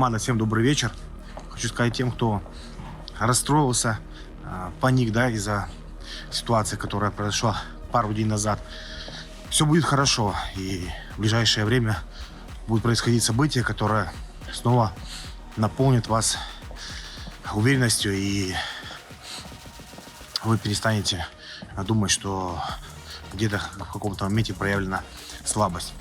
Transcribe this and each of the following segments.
Команда, всем добрый вечер. Хочу сказать тем, кто расстроился, а, паник, да, из-за ситуации, которая произошла пару дней назад. Все будет хорошо, и в ближайшее время будет происходить событие, которое снова наполнит вас уверенностью, и вы перестанете думать, что где-то в каком-то моменте проявлена слабость.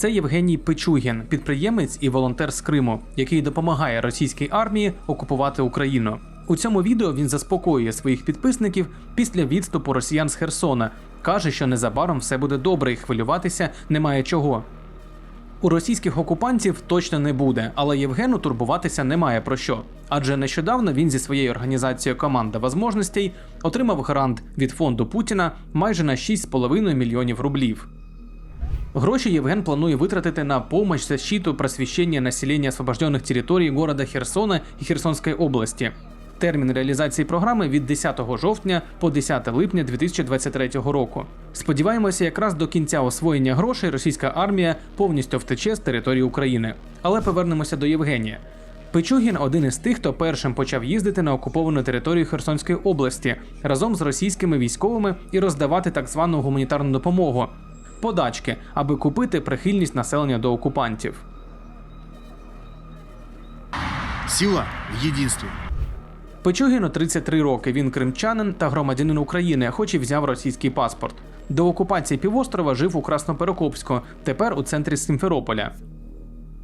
Це Євгеній Пичугін, підприємець і волонтер з Криму, який допомагає російській армії окупувати Україну. У цьому відео він заспокоює своїх підписників після відступу росіян з Херсона. каже, що незабаром все буде добре і хвилюватися немає чого. У російських окупантів точно не буде, але Євгену турбуватися немає про що. Адже нещодавно він зі своєю організацією Команда возможностей отримав грант від фонду Путіна майже на 6,5 мільйонів рублів. Гроші Євген планує витратити на помощь защиту просвещения населения освобожденных территорий города Херсона і Херсонської області. Термін реалізації програми від 10 жовтня по 10 липня 2023 року. Сподіваємося, якраз до кінця освоєння грошей російська армія повністю втече з території України. Але повернемося до Євгенія. Пичугін один із тих, хто першим почав їздити на окуповану територію Херсонської області разом з російськими військовими і роздавати так звану гуманітарну допомогу подачки, аби купити прихильність населення до окупантів. Сила в единстве. Пичугіну 33 роки. Він кримчанин та громадянин України, хоч і взяв російський паспорт. До окупації півострова жив у Красноперекопську, тепер у центрі Сімферополя.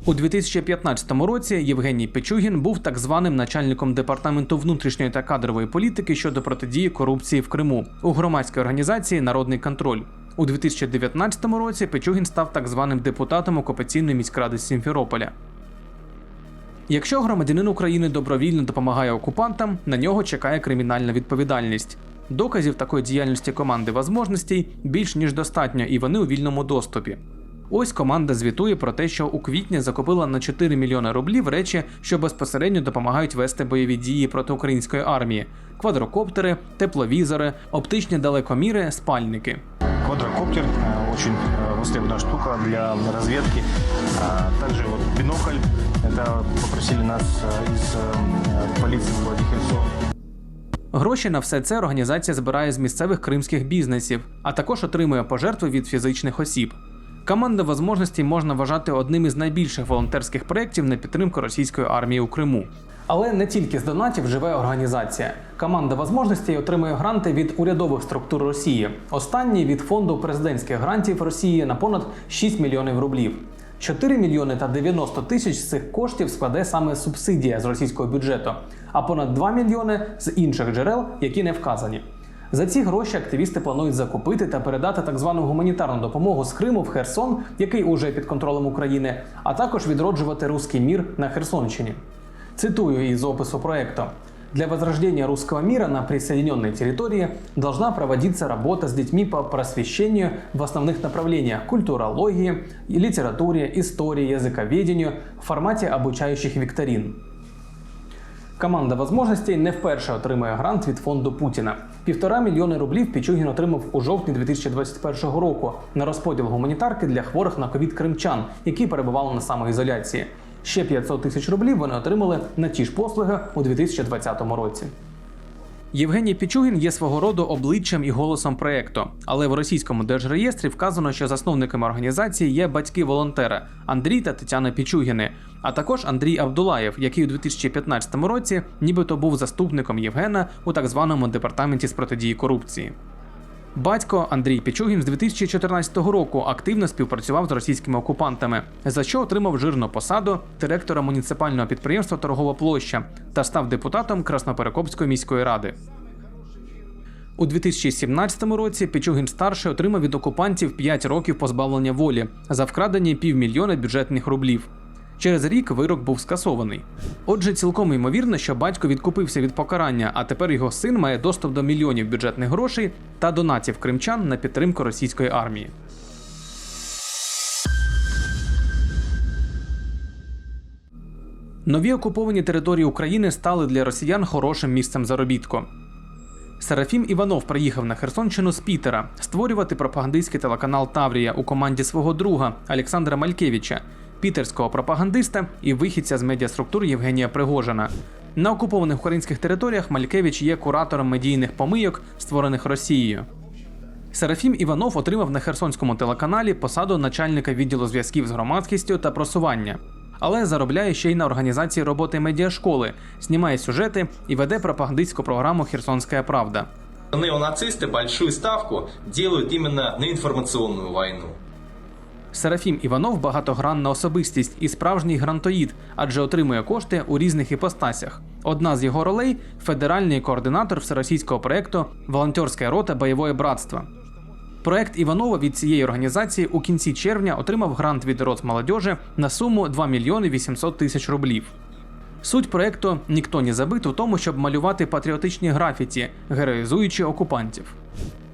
У 2015 році Євгеній Печугін був так званим начальником департаменту внутрішньої та кадрової політики щодо протидії корупції в Криму у громадській організації Народний контроль. У 2019 році Печугін став так званим депутатом окупаційної міськради Сімферополя. Якщо громадянин України добровільно допомагає окупантам, на нього чекає кримінальна відповідальність. Доказів такої діяльності команди возможностей більш ніж достатньо, і вони у вільному доступі. Ось команда звітує про те, що у квітні закупила на 4 мільйони рублів речі, що безпосередньо допомагають вести бойові дії проти української армії: квадрокоптери, тепловізори, оптичні далекоміри, спальники. Квадрокоптер, э, очень э, востребованная штука для разведки. А Также вот бинокль, это попросили нас э, из э, полиции в городе Херсон. Гроші на все це організація збирає з місцевих кримських бізнесів, а також отримує пожертви від фізичних осіб. Команда возможностей можна вважати одним із найбільших волонтерських проєктів на підтримку російської армії у Криму. Але не тільки з донатів живе організація. Команда возможностей отримує гранти від урядових структур Росії. Останній від фонду президентських грантів Росії на понад 6 мільйонів рублів. 4 мільйони та 90 тисяч з цих коштів складе саме субсидія з російського бюджету, а понад 2 мільйони з інших джерел, які не вказані. За ці гроші активісти планують закупити та передати так звану гуманітарну допомогу з Криму в Херсон, який уже під контролем України, а також відроджувати руський мір на Херсонщині. Цитую из опису проекта. Для возрождения русского мира на присоединенной территории должна проводиться работа с детьми по просвещению в основных направлениях культурологии, литературе, истории, языковедению в формате обучающих викторин. Команда возможностей не вперше отримує грант від фонду Путіна. Півтора мільйони рублів Пічугін отримав у жовтні 2021 року на розподіл гуманітарки для хворих на ковід кримчан, які перебували на самоізоляції. Ще 500 тисяч рублів вони отримали на ті ж послуги у 2020 році. Євгеній Пічугін є свого роду обличчям і голосом проєкту, але в російському держреєстрі вказано, що засновниками організації є батьки волонтера Андрій та Тетяна Пічугіни, а також Андрій Абдулаєв, який у 2015 році нібито був заступником Євгена у так званому департаменті з протидії корупції. Батько Андрій Пічугін з 2014 року активно співпрацював з російськими окупантами, за що отримав жирну посаду директора муніципального підприємства Торгова площа та став депутатом Красноперекопської міської ради. У 2017 році Пічугін старший отримав від окупантів 5 років позбавлення волі за вкрадені півмільйона бюджетних рублів. Через рік вирок був скасований. Отже, цілком ймовірно, що батько відкупився від покарання, а тепер його син має доступ до мільйонів бюджетних грошей та донатів кримчан на підтримку російської армії. Нові окуповані території України стали для росіян хорошим місцем заробітку. Серафім Іванов приїхав на Херсонщину з Пітера створювати пропагандистський телеканал Таврія у команді свого друга Олександра Малькевича. Пітерського пропагандиста і вихідця з медіаструктур Євгенія Пригожина. На окупованих українських територіях Малькевич є куратором медійних помийок, створених Росією. Серафім Іванов отримав на Херсонському телеканалі посаду начальника відділу зв'язків з громадськістю та просування, але заробляє ще й на організації роботи медіашколи, знімає сюжети і веде пропагандистську програму Херсонська Правда. Неонацисты большую ставку делают именно на информационную войну. Серафім Іванов багатогранна особистість і справжній грантоїд, адже отримує кошти у різних іпостасях. Одна з його ролей федеральний координатор всеросійського проєкту Волонтерська рота бойове братство. Проект Іванова від цієї організації у кінці червня отримав грант від Роцмолодежі на суму 2 мільйони 800 тисяч рублів. Суть проекту ніхто не забит у тому, щоб малювати патріотичні графіті, героїзуючи окупантів.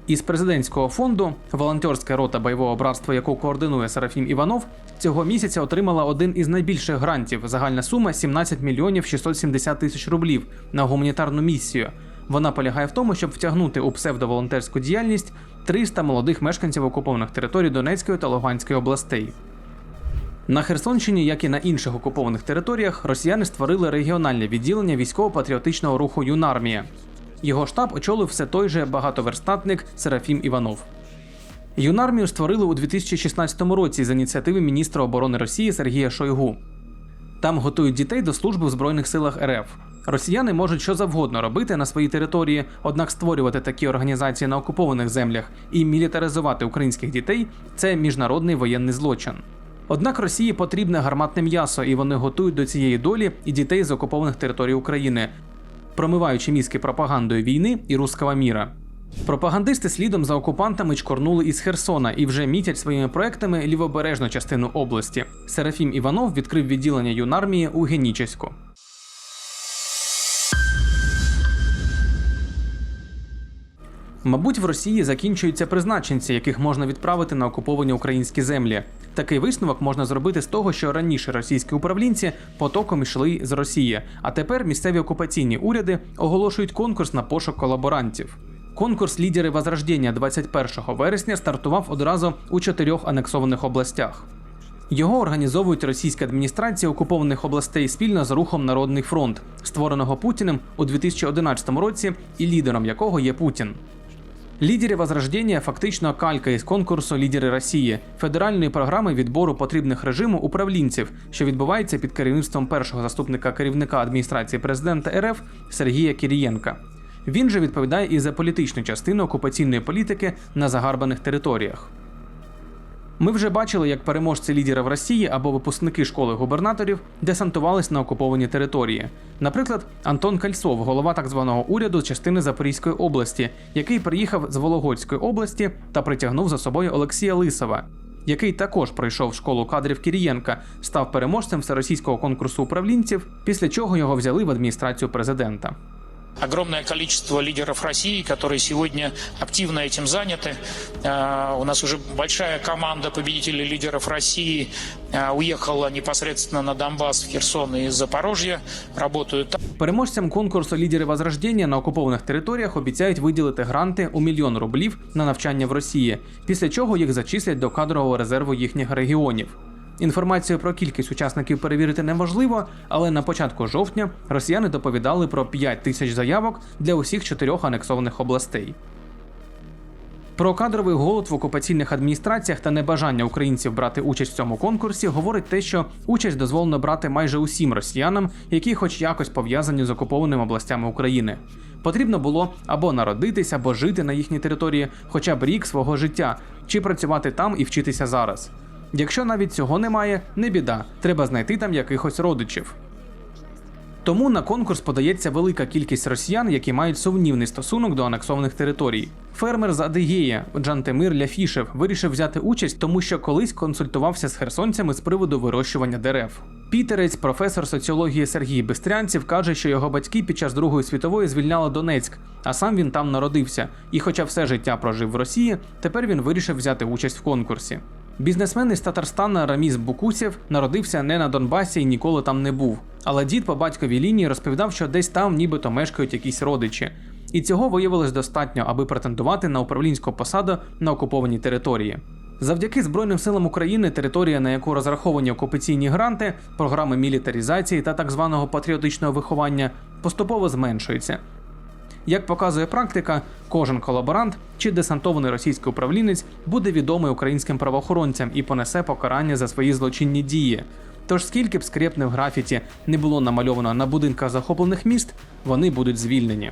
Із президентського фонду волонтерська рота бойового братства, яку координує Серафім Іванов, цього місяця отримала один із найбільших грантів. Загальна сума 17 мільйонів 670 тисяч рублів на гуманітарну місію. Вона полягає в тому, щоб втягнути у псевдоволонтерську діяльність 300 молодих мешканців окупованих територій Донецької та Луганської областей. На Херсонщині, як і на інших окупованих територіях, росіяни створили регіональне відділення військово-патріотичного руху Юнармія. Його штаб очолив все той же багатоверстатник Серафім Іванов. Юнармію створили у 2016 році з ініціативи міністра оборони Росії Сергія Шойгу. Там готують дітей до служби в Збройних силах РФ. Росіяни можуть що завгодно робити на своїй території, однак створювати такі організації на окупованих землях і мілітаризувати українських дітей це міжнародний воєнний злочин. Однак Росії потрібне гарматне м'ясо, і вони готують до цієї долі і дітей з окупованих територій України, промиваючи мізки пропагандою війни і руского міра. Пропагандисти слідом за окупантами чкорнули із Херсона і вже мітять своїми проектами лівобережну частину області. Серафім Іванов відкрив відділення юнармії у Генічеську. Мабуть, в Росії закінчуються призначенці, яких можна відправити на окуповані українські землі. Такий висновок можна зробити з того, що раніше російські управлінці потоком йшли з Росії, а тепер місцеві окупаційні уряди оголошують конкурс на пошук колаборантів. Конкурс лідери Возрождення 21 вересня стартував одразу у чотирьох анексованих областях. Його організовують російська адміністрація окупованих областей спільно з рухом Народний фронт, створеного Путіним у 2011 році, і лідером якого є Путін. Лідери Возрождення фактично калька із конкурсу Лідери Росії, федеральної програми відбору потрібних режиму управлінців, що відбувається під керівництвом першого заступника керівника адміністрації президента РФ Сергія Кірієнка. Він же відповідає і за політичну частину окупаційної політики на загарбаних територіях. Ми вже бачили, як переможці лідерів Росії або випускники школи губернаторів десантувались на окуповані території. Наприклад, Антон Кальцов, голова так званого уряду частини Запорізької області, який приїхав з Вологодської області та притягнув за собою Олексія Лисова, який також пройшов школу кадрів Кірієнка, став переможцем всеросійського конкурсу управлінців, після чого його взяли в адміністрацію президента огромное количество лидеров России, которые сегодня активно этим заняты. А, У нас уже большая команда победителей лидеров России а, уехала непосредственно на Донбасс, в Херсон и Запорожье, работают там. Переможцям конкурсу лідери Возрождення на окупованих територіях обіцяють виділити гранти у мільйон рублів на навчання в Росії, після чого їх зачислять до кадрового резерву їхніх регіонів. Інформацію про кількість учасників перевірити неможливо, але на початку жовтня росіяни доповідали про 5 тисяч заявок для усіх чотирьох анексованих областей. Про кадровий голод в окупаційних адміністраціях та небажання українців брати участь в цьому конкурсі говорить те, що участь дозволено брати майже усім росіянам, які хоч якось пов'язані з окупованими областями України. Потрібно було або народитись, або жити на їхній території хоча б рік свого життя, чи працювати там і вчитися зараз. Якщо навіть цього немає, не біда, треба знайти там якихось родичів. Тому на конкурс подається велика кількість росіян, які мають сумнівний стосунок до анексованих територій. Фермер з Адигея Джантемир Ляфішев вирішив взяти участь, тому що колись консультувався з херсонцями з приводу вирощування дерев. Пітерець, професор соціології Сергій Бистрянців, каже, що його батьки під час Другої світової звільняли Донецьк, а сам він там народився. І, хоча все життя прожив в Росії, тепер він вирішив взяти участь в конкурсі. Бізнесмен із Татарстана Раміс Букусєв народився не на Донбасі і ніколи там не був. Але дід по батьковій лінії розповідав, що десь там нібито мешкають якісь родичі. І цього виявилось достатньо, аби претендувати на управлінську посаду на окупованій території. Завдяки Збройним силам України територія, на яку розраховані окупаційні гранти, програми мілітарізації та так званого патріотичного виховання, поступово зменшується. Як показує практика, кожен колаборант чи десантований російський управлінець буде відомий українським правоохоронцям і понесе покарання за свої злочинні дії. Тож скільки б скрепне в графіті не було намальовано на будинках захоплених міст, вони будуть звільнені.